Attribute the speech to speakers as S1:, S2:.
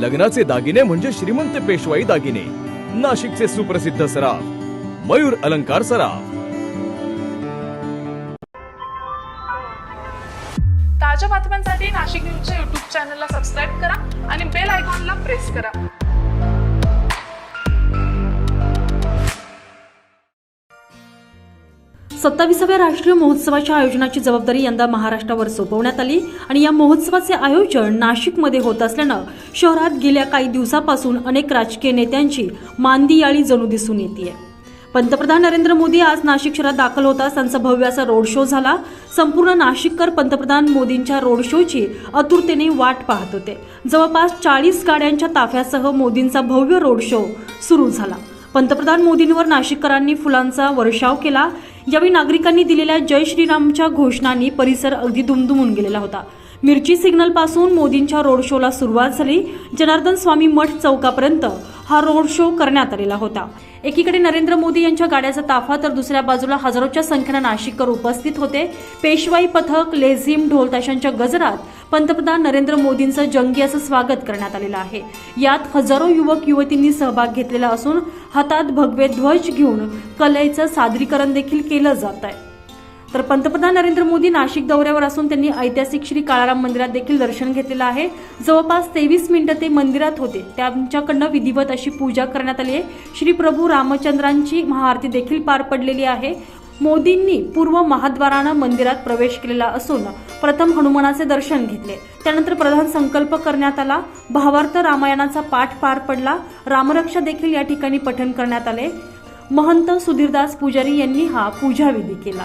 S1: लग्नाचे दागिने म्हणजे श्रीमंत पेशवाई दागिने. नाशिकचे सुप्रसिद्ध सराफ. मयूर अलंकार सराफ.
S2: ताज्या बातम्यांसाठी नाशिक न्यूजच्या युट्यूब चॅनलला सबस्क्राईब करा आणि बेल आयकॉनला प्रेस करा.
S3: सत्ताविसाव्या राष्ट्रीय महोत्सवाच्या आयोजनाची जबाबदारी यंदा महाराष्ट्रावर सोपवण्यात आली आणि या महोत्सवाचे आयोजन नाशिकमध्ये होत असल्यानं शहरात गेल्या काही दिवसापासून अनेक राजकीय नेत्यांची मांदियाळी जणू दिसून येते पंतप्रधान नरेंद्र मोदी आज नाशिक शहरात दाखल होताच त्यांचा भव्य असा रोड शो झाला. संपूर्ण नाशिककर पंतप्रधान मोदींच्या रोड शोची आतुरतेने वाट पाहत होते. जवळपास चाळीस गाड्यांच्या ताफ्यासह मोदींचा भव्य रोड शो सुरू झाला. पंतप्रधान मोदींवर नाशिककरांनी फुलांचा वर्षाव केला. यावेळी नागरिकांनी दिलेल्या जय श्रीरामच्या घोषणांनी परिसर अगदी दुमदुमून गेलेला होता. मिरची सिग्नलपासून मोदींच्या रोड शोला सुरुवात झाली. जनार्दन स्वामी मठ चौकापर्यंत हा रोड शो करण्यात आलेला होता. एकीकडे नरेंद्र मोदी यांच्या गाड्याचा ताफा तर दुसऱ्या बाजूला हजारोच्या संख्येनं नाशिककर उपस्थित होते. पेशवाई पथक लेझिम ढोलताशांच्या गजरात पंतप्रधान नरेंद्र मोदींचं जंगी असं स्वागत करण्यात आलेलं आहे. यात हजारो युवक युवतींनी सहभाग घेतलेला असून हातात भगवे ध्वज घेऊन कलेचं सादरीकरण देखील केलं जात आहे तर पंतप्रधान नरेंद्र मोदी नाशिक दौऱ्यावर असून त्यांनी ऐतिहासिक श्री काळाराम मंदिरात देखील दर्शन घेतलेलं आहे. जवळपास तेवीस मिनिटं ते मंदिरात होते. त्यांच्याकडनं विधिवत अशी पूजा करण्यात आली आहे. श्री प्रभू रामचंद्रांची महाआरती देखील पार पडलेली आहे. मोदींनी पूर्व महाद्वारानं मंदिरात प्रवेश केलेला असून प्रथम हनुमानाचे दर्शन घेतले. त्यानंतर प्रधान संकल्प करण्यात आला. भावार्थ रामायणाचा पाठ पार पडला. रामरक्षा देखील या ठिकाणी पठण करण्यात आले. महंत सुधीरदास पुजारी यांनी हा पूजाविधी केला.